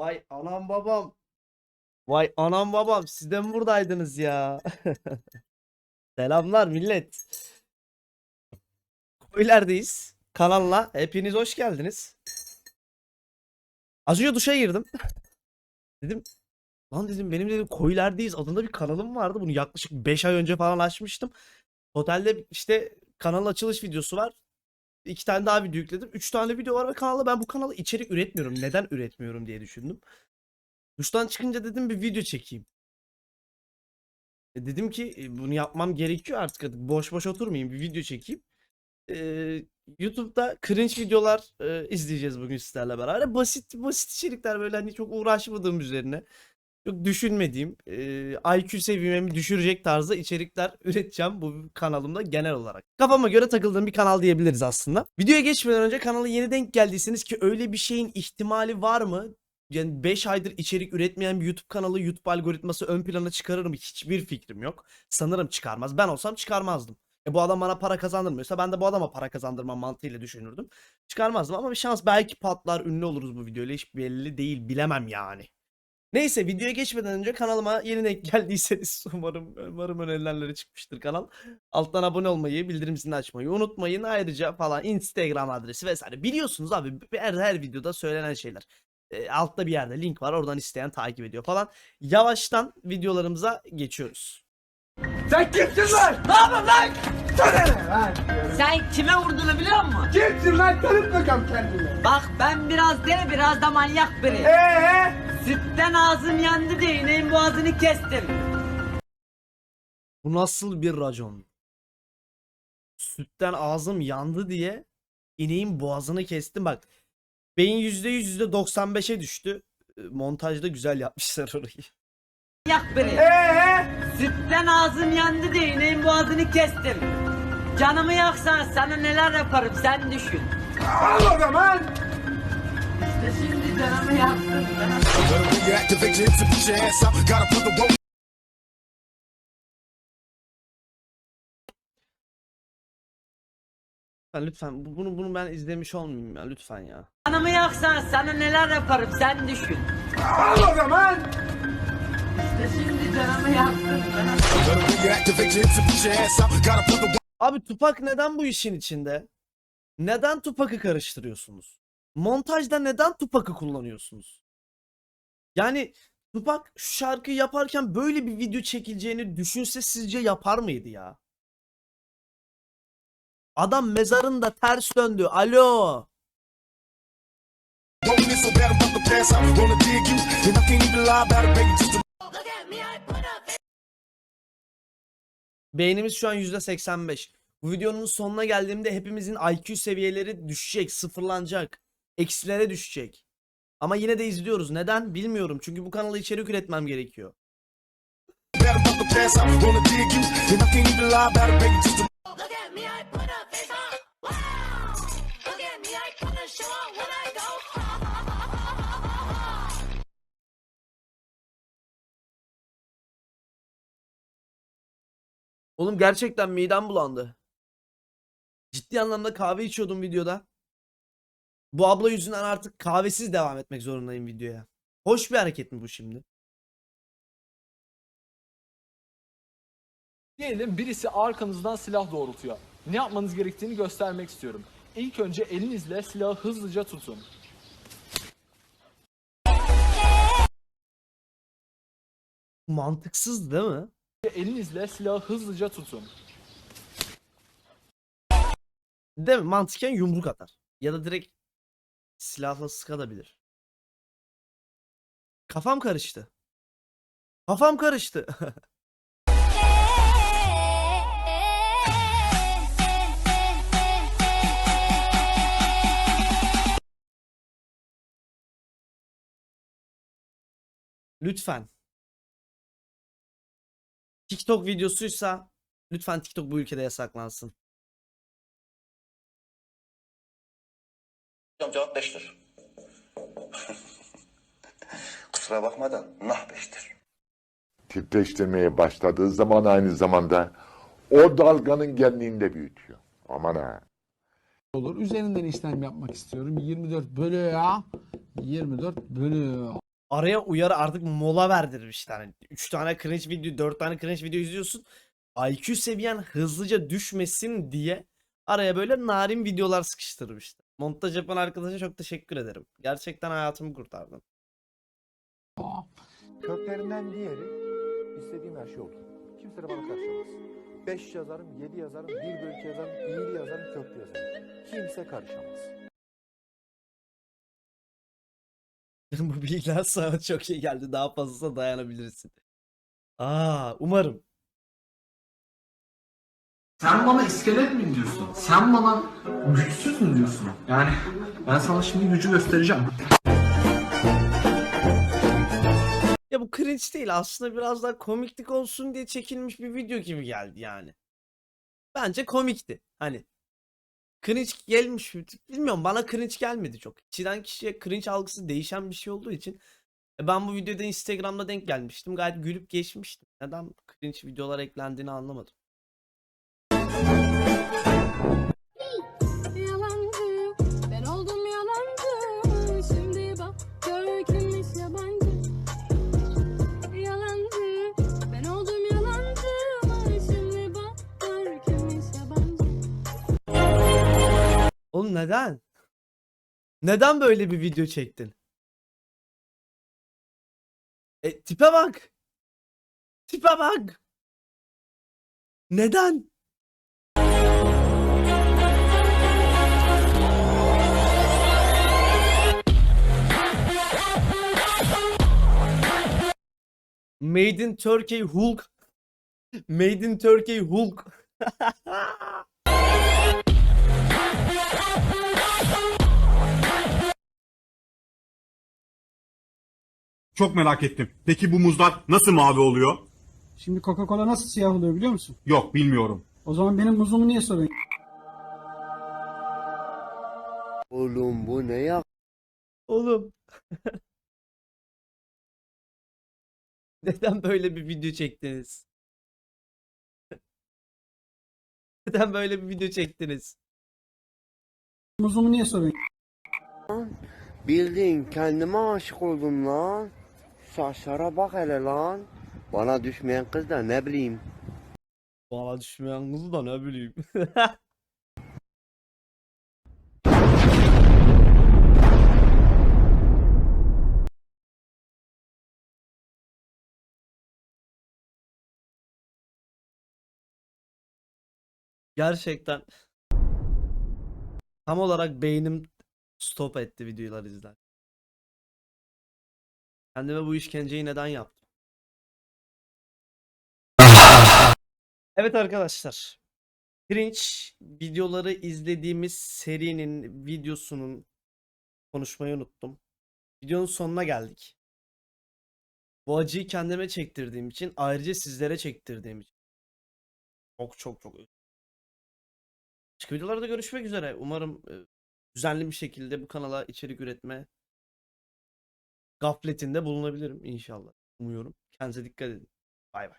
Vay anam babam. Vay anam babam siz de mi buradaydınız ya? Selamlar millet. Koylerdeyiz. Kanalla hepiniz hoş geldiniz. Az önce duşa girdim. Dedim lan dedim benim dedim Koylerdeyiz adında bir kanalım vardı. Bunu yaklaşık 5 ay önce falan açmıştım. Otelde işte kanal açılış videosu var. İki tane daha video yükledim. Üç tane video var ve kanalda ben bu kanalda içerik üretmiyorum. Neden üretmiyorum diye düşündüm. Duştan çıkınca dedim bir video çekeyim. E dedim ki e, bunu yapmam gerekiyor artık. artık boş boş oturmayayım bir video çekeyim. Ee, YouTube'da cringe videolar e, izleyeceğiz bugün sizlerle beraber. Basit basit içerikler böyle hani çok uğraşmadığım üzerine. Çok düşünmediğim, e, IQ seviyemi düşürecek tarzda içerikler üreteceğim bu kanalımda genel olarak. Kafama göre takıldığım bir kanal diyebiliriz aslında. Videoya geçmeden önce kanala yeni denk geldiyseniz ki öyle bir şeyin ihtimali var mı? Yani 5 aydır içerik üretmeyen bir YouTube kanalı YouTube algoritması ön plana çıkarır mı? Hiçbir fikrim yok. Sanırım çıkarmaz. Ben olsam çıkarmazdım. E bu adam bana para kazandırmıyorsa ben de bu adama para kazandırmam mantığıyla düşünürdüm. Çıkarmazdım ama bir şans belki patlar ünlü oluruz bu videoyla hiç belli değil bilemem yani. Neyse videoya geçmeden önce kanalıma yeni denk geldiyseniz umarım umarım önerilenlere çıkmıştır kanal. Alttan abone olmayı, bildirim zilini açmayı unutmayın. Ayrıca falan Instagram adresi vesaire biliyorsunuz abi her, her videoda söylenen şeyler. E, altta bir yerde link var oradan isteyen takip ediyor falan. Yavaştan videolarımıza geçiyoruz. Sen kimsin lan? Ne yapıyorsun lan? Sana ne lan? Sen kime vurduğunu biliyor musun? Kimsin lan? Tanıt bakalım kendini. Bak ben biraz deli biraz da manyak biriyim. Eee? Sütten ağzım yandı diye ineğin boğazını kestim. Bu nasıl bir racon? Sütten ağzım yandı diye ineğin boğazını kestim bak. Beyin %100 %95'e düştü. E, Montajda güzel yapmışlar orayı. Manyak biriyim. Eee? Sütten ağzım yandı diye ineğin boğazını kestim. Canımı yaksan sana neler yaparım sen düşün. Al o zaman. İşte şimdi canımı yaktın. Reactivate your hips and put your ass out. Gotta put the rope. Lütfen, lütfen bu- bunu bunu ben izlemiş olmayayım ya lütfen ya. Canımı yaksan sana neler yaparım sen düşün. Al o zaman. İşte şimdi canımı yaktın. Reactivate your hips and put your ass out. Gotta put the rope. Abi Tupak neden bu işin içinde? Neden Tupak'ı karıştırıyorsunuz? Montajda neden Tupak'ı kullanıyorsunuz? Yani Tupak şu şarkıyı yaparken böyle bir video çekileceğini düşünse sizce yapar mıydı ya? Adam mezarında ters döndü. Alo. Beynimiz şu an %85. Bu videonun sonuna geldiğimde hepimizin IQ seviyeleri düşecek, sıfırlanacak. Eksilere düşecek. Ama yine de izliyoruz. Neden? Bilmiyorum. Çünkü bu kanala içerik üretmem gerekiyor. Oğlum gerçekten midem bulandı. Ciddi anlamda kahve içiyordum videoda. Bu abla yüzünden artık kahvesiz devam etmek zorundayım videoya. Hoş bir hareket mi bu şimdi? Diyelim birisi arkanızdan silah doğrultuyor. Ne yapmanız gerektiğini göstermek istiyorum. İlk önce elinizle silahı hızlıca tutun. Mantıksız değil mi? Elinizle silahı hızlıca tutun. Değil mi? Mantıken yumruk atar. Ya da direkt silahla sıkabilir. Kafam karıştı. Kafam karıştı. Lütfen. TikTok videosuysa lütfen TikTok bu ülkede yasaklansın. Hocam cevap 5'tir. Kusura bakma da nah 5'tir. titreştirmeye başladığı zaman aynı zamanda o dalganın genliğini de büyütüyor. Aman ha. olur. Üzerinden işlem yapmak istiyorum. 24 bölü ya. 24 bölü araya uyarı artık mola verdirmişler. Hani 3 tane cringe video, 4 tane cringe video izliyorsun. IQ seviyen hızlıca düşmesin diye araya böyle narin videolar sıkıştırmışlar. Montaj yapan arkadaşa çok teşekkür ederim. Gerçekten hayatımı kurtardın. Köklerinden diğeri istediğim her şey olur. Kimse de bana karışamaz. 5 yazarım, 7 yazarım, 1 bölü 2 yazarım, iyili yazarım, köklü yazarım. Kimse karışamaz. Bu bilgiler sana çok iyi geldi. Daha fazlasına dayanabilirsin. Aa, umarım. Sen bana iskelet mi diyorsun? Sen bana güçsüz mü diyorsun? Yani ben sana şimdi gücü göstereceğim. Ya bu cringe değil aslında biraz daha komiklik olsun diye çekilmiş bir video gibi geldi yani. Bence komikti. Hani cringe gelmiş mi? Bilmiyorum bana cringe gelmedi çok. Kişiden kişiye cringe algısı değişen bir şey olduğu için e, ben bu videoda Instagram'da denk gelmiştim. Gayet gülüp geçmiştim. Neden cringe videolar eklendiğini anlamadım. Oğlum neden? Neden böyle bir video çektin? E tipe bak. Tipe bak. Neden? Made in Turkey Hulk. Made in Turkey Hulk. Çok merak ettim. Peki bu muzlar nasıl mavi oluyor? Şimdi Coca-Cola nasıl siyah oluyor biliyor musun? Yok bilmiyorum. O zaman benim muzumu niye soruyorsun? Oğlum bu ne ya? Oğlum. Neden böyle bir video çektiniz? Neden böyle bir video çektiniz? Muzumu niye soruyorsun? Bildiğin kendime aşık oldum lan. Saçlara bak hele lan. Bana düşmeyen kız da ne bileyim. Bana düşmeyen kızı da ne bileyim. Gerçekten tam olarak beynim stop etti videolar izler. Kendime bu işkenceyi neden yaptım? Evet arkadaşlar. Cringe videoları izlediğimiz serinin videosunun konuşmayı unuttum. Videonun sonuna geldik. Bu acıyı kendime çektirdiğim için ayrıca sizlere çektirdiğim için. Çok çok çok Başka videolarda görüşmek üzere. Umarım e, düzenli bir şekilde bu kanala içerik üretme gafletinde bulunabilirim inşallah. Umuyorum. Kendinize dikkat edin. Bay bay.